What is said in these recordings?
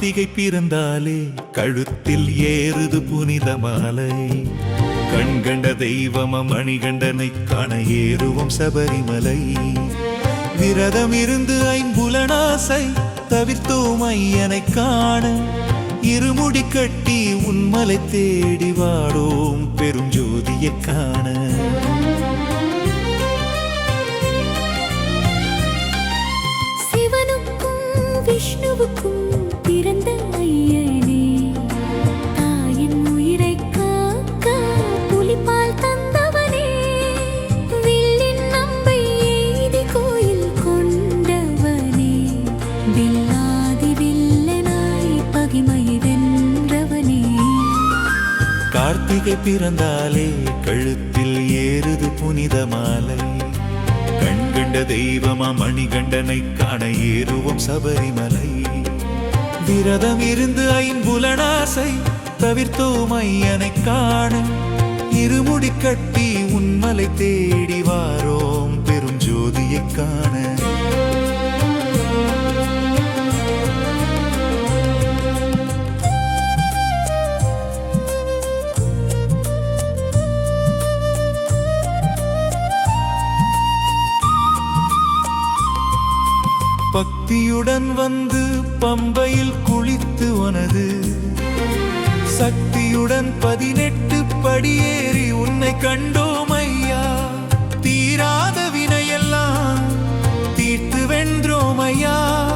கார்த்திகை பிறந்தாலே கழுத்தில் ஏறுது புனித மாலை. கண்கண்ட தெய்வம மணிகண்டனை காண ஏறுவோம் சபரிமலை. விரதம் இருந்து ஐம்புலனாசை தவிர்த்தோம் ஐயனை காண. இருமுடி கட்டி உன்மலை தேடி வாடோம் பெரும் ஜோதியை காண. சிவனுக்கும் விஷ்ணுவுக்கும் கார்த்திகை பிறந்தாலே கழுத்தில் ஏறுது புனித மாலை. கண்கண்ட தெய்வமா மணிகண்டனை காண ஏறுவோம் சபரிமலை. விரதம் இருந்து ஐம்புலனாசை தவிர்த்தோம் ஐயனை காண. இருமுடி கட்டி உன்மலை தேடி வாரோம் பெரும் ஜோதியை காண. பக்தியுடன் வந்து பம்பையில் குளித்து உனது. சக்தியுடன் பதினெட்டு படியேறி உன்னை கண்டோம் ஐயா. தீராத வினையெல்லாம் தீர்த்து வென்றோம் ஐயா.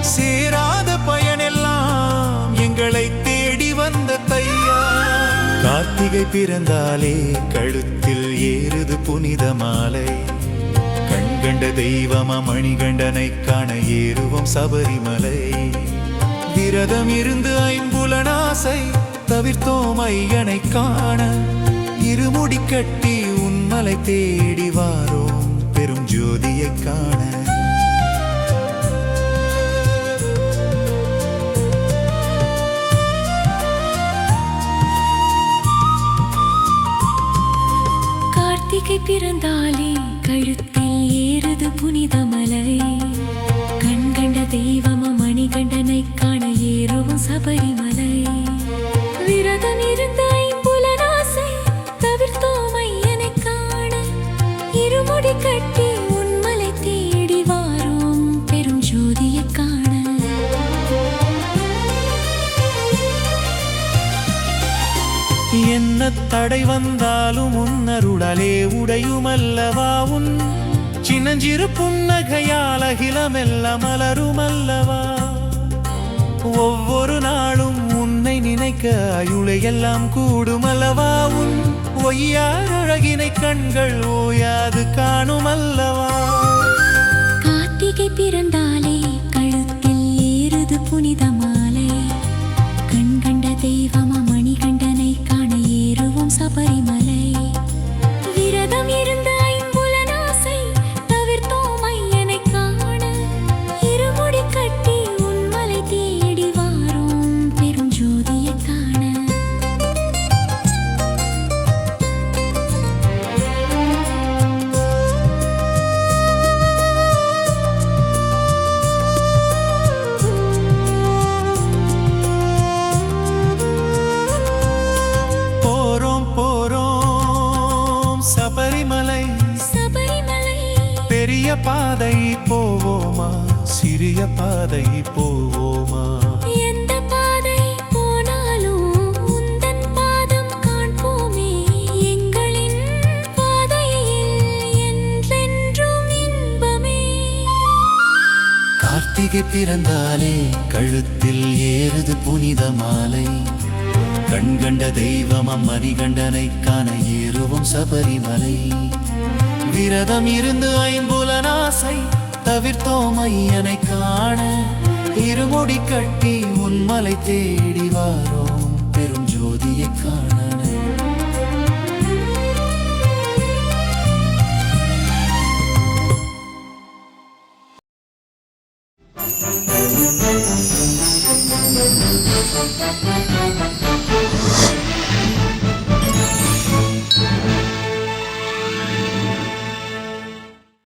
சேராத பயனெல்லாம் எங்களை தேடி வந்த தையா. கார்த்திகை பிறந்தாலே கழுத்தில் ஏறுது புனித மாலை. கண்கண்ட தெய்வம மணிகண்டனை காண ஏறுவோம் சபரிமலை. விரதம் இருந்து ஐம்புலனாசை தவிர்த்தோம் ஐயனை காண. இருமுடி கட்டி உன்மலை தேடி வாரோம் பெரும் ஜோதியை காண. என்ன தடை வந்தாலும் உன்னருடலே உடையுமல்லவா? உன் சின்னஞ்சிறு புன்னகையால் அகிலமெல்ல மலருமல்லவா ஒவ்வொரு நாளும் உன்னை நினைக்க அயுளையெல்லாம் கூடுமல்லவா? உன் ஒய்யார் அழகினை கண்கள் ஓயாது காணுமல்லவா? கார்த்திகை பிறந்தாலே பாதை போவோமா? சிறிய பாதை போவோமா? எந்த பாதை போனாலும் உந்தன் பாதம் காண்போமே. எங்களின் பாதையில் என்றென்றும் இன்பமே. கார்த்திகை பிறந்தாலே கழுத்தில் ஏறுது புனித மாலை. கண்கண்ட தெய்வமம் மணிகண்டனை காண ஏறுவோம் சபரிமலை. விரதம் இருந்து ஐம்புலனாசை தவிர்த்தோம் ஐயனை காண இருமுடி கட்டி உன்மலை தேடி வாரோம் பெரும் ஜோதியை காண